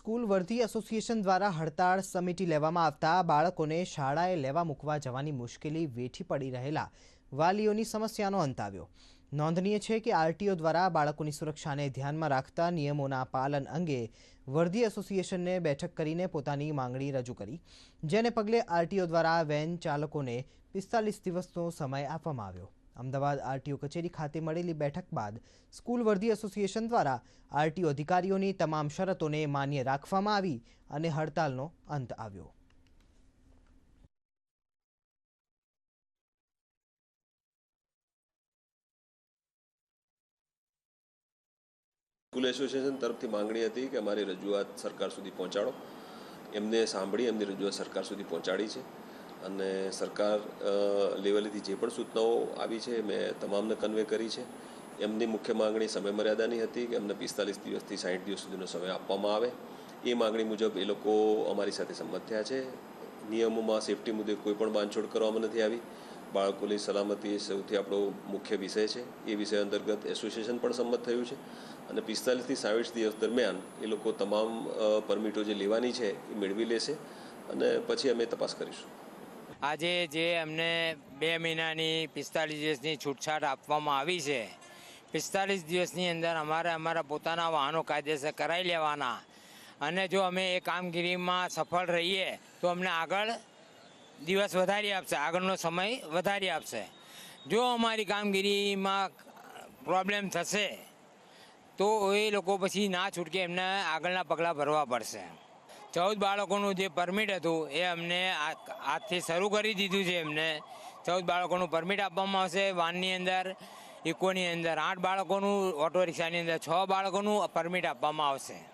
School વર્ધી association દ્વારા હડતાળ સમિટી લેવામાં આવતા બાળકોને શાળાએ લેવા મૂકવા જવાની મુશ્કેલી વેઠી પડી રહેલા વાલીઓની સમસ્યાનો અંત આવ્યો. નોંધનીય છે કે આરટીઓ દ્વારા બાળકોની સુરક્ષાને ધ્યાનમાં રાખતા નિયમોના પાલન અંગે વર્ધી એસોસિએશનને બેઠક કરીને પોતાની માંગણી રજૂ કરી, જેને પગલે આરટીઓ દ્વારા વેન ચાલકોને પિસ્તાલીસ દિવસનો સમય આપવામાં આવ્યો. અમદાવાદ આરટીઓ કચેરી ખાતે મળેલી બેઠક બાદ સ્કૂલ વર્ધી એસોસિએશન દ્વારા આરટીઓ અધિકારીઓની તમામ શરતોને માન્ય રાખવામાં આવી અને હડતાલનો અંત આવ્યો. સ્કૂલ એસોસિએશન તરફથી માંગણી હતી કે અમારી રજૂઆત સરકાર સુધી પહોંચાડો. એમને સાંભળી એમની રજૂઆત સરકાર સુધી પહોંચાડી છે. અને સરકાર લેવલેથી જે પણ સૂચનાઓ આવી છે, મેં તમામને કન્વે કરી છે. એમની મુખ્ય માંગણી સમય મર્યાદાની હતી કે એમને પિસ્તાલીસ દિવસથી સાઠ દિવસ સુધીનો સમય આપવામાં આવે. એ માંગણી મુજબ એ લોકો અમારી સાથે સંમત થયા છે. નિયમોમાં સેફટી મુદ્દે કોઈ પણ બાંધછોડ કરવામાં નથી આવી. બાળકોની સલામતી સૌથી આપણો મુખ્ય વિષય છે. એ વિષય અંતર્ગત એસોસિએશન પણ સંમત થયું છે. અને પિસ્તાલીસથી સાઠ દિવસ દરમિયાન એ લોકો તમામ પરમિટો જે લેવાની છે એ મેળવી લેશે. અને પછી અમે તપાસ કરીશું. આજે જે અમને બે મહિનાની પિસ્તાલીસ દિવસની છૂટછાટ આપવામાં આવી છે, પિસ્તાલીસ દિવસની અંદર અમારે અમારા પોતાના વાહનો કાયદેસર કરાવી લેવાના. અને જો અમે એ કામગીરીમાં સફળ રહીએ, તો અમને આગળ દિવસ વધારી આપશે, આગળનો સમય વધારી આપશે. જો અમારી કામગીરીમાં પ્રોબ્લેમ થશે, તો એ લોકો પછી ના છૂટકે એમને આગળના પગલાં ભરવા પડશે. ચૌદ બાળકોનું જે પરમિટ હતું એ અમને આજથી શરૂ કરી દીધું છે એમને. ચૌદ બાળકોનું પરમિટ આપવામાં આવશે. વાનની અંદર, ઇકોની અંદર આઠ બાળકોનું, ઓટો રિક્ષાની અંદર છ બાળકોનું પરમિટ આપવામાં આવશે.